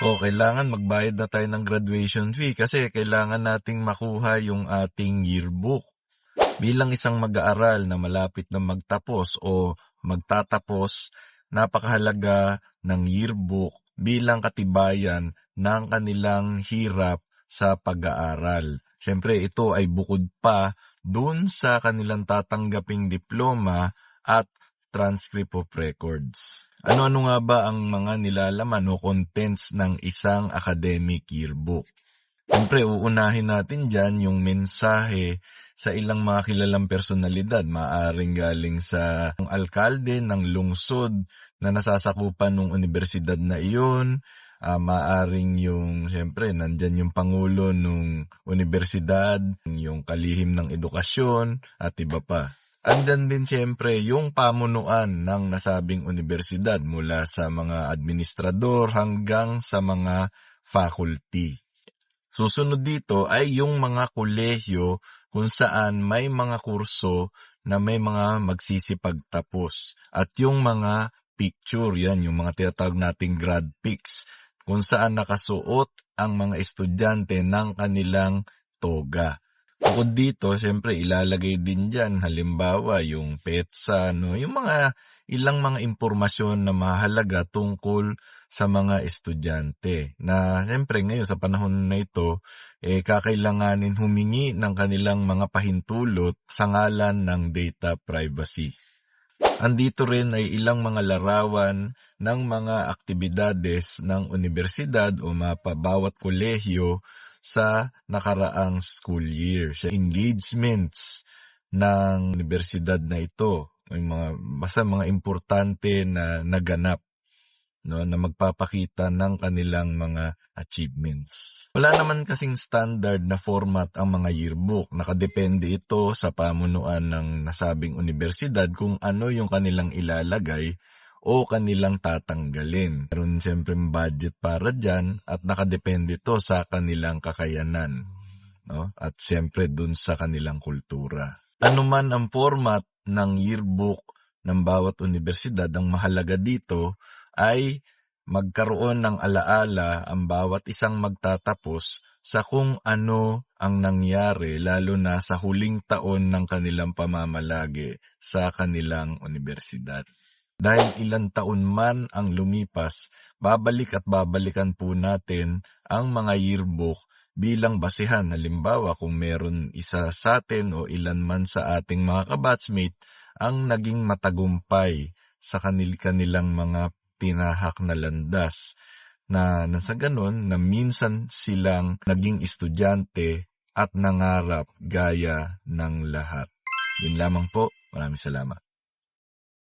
O kailangan magbayad na tayo ng graduation fee kasi kailangan nating makuha yung ating yearbook. Bilang isang mag-aaral na malapit na magtapos o magtatapos, napakahalaga ng yearbook bilang katibayan ng kanilang hirap sa pag-aaral. Siyempre, ito ay bukod pa dun sa kanilang tatanggaping diploma at transcript of records. Ano-ano nga ba ang mga nilalaman o contents ng isang academic yearbook? Siyempre, uunahin natin dyan yung mensahe sa ilang mga kilalang personalidad. Maaring galing sa alkalde ng lungsod na nasasakupan ng universidad na iyon. Uh, maaring yung, siyempre, nandyan yung pangulo ng universidad, yung kalihim ng edukasyon, at iba pa. Andyan din siyempre yung pamunuan ng nasabing universidad mula sa mga administrador hanggang sa mga faculty. Susunod dito ay yung mga kolehiyo kung saan may mga kurso na may mga magsisipagtapos at yung mga picture, yan yung mga tinatawag nating grad pics kung saan nakasuot ang mga estudyante ng kanilang toga. Bukod dito, siyempre ilalagay din dyan halimbawa yung petsa, no? yung mga ilang mga impormasyon na mahalaga tungkol sa mga estudyante na siyempre ngayon sa panahon na ito eh kakailanganin humingi ng kanilang mga pahintulot sa ngalan ng data privacy. Andito rin ay ilang mga larawan ng mga aktibidades ng universidad o mapa bawat kolehiyo sa nakaraang school year. Sa engagements ng universidad na ito, may mga basta mga importante na naganap no na magpapakita ng kanilang mga achievements. Wala naman kasing standard na format ang mga yearbook. Nakadepende ito sa pamunuan ng nasabing universidad kung ano yung kanilang ilalagay o kanilang tatanggalin. Meron siyempre budget para dyan at nakadepende ito sa kanilang kakayanan. No? At siyempre dun sa kanilang kultura. Ano man ang format ng yearbook ng bawat universidad, ang mahalaga dito ay magkaroon ng alaala ang bawat isang magtatapos sa kung ano ang nangyari lalo na sa huling taon ng kanilang pamamalagi sa kanilang universidad. Dahil ilang taon man ang lumipas, babalik at babalikan po natin ang mga yearbook bilang basihan. Halimbawa, kung meron isa sa atin o ilan man sa ating mga kabatchmate ang naging matagumpay sa kanil kanilang mga tinahak na landas na nasa ganon na minsan silang naging estudyante at nangarap gaya ng lahat. Yun lamang po. Maraming salamat.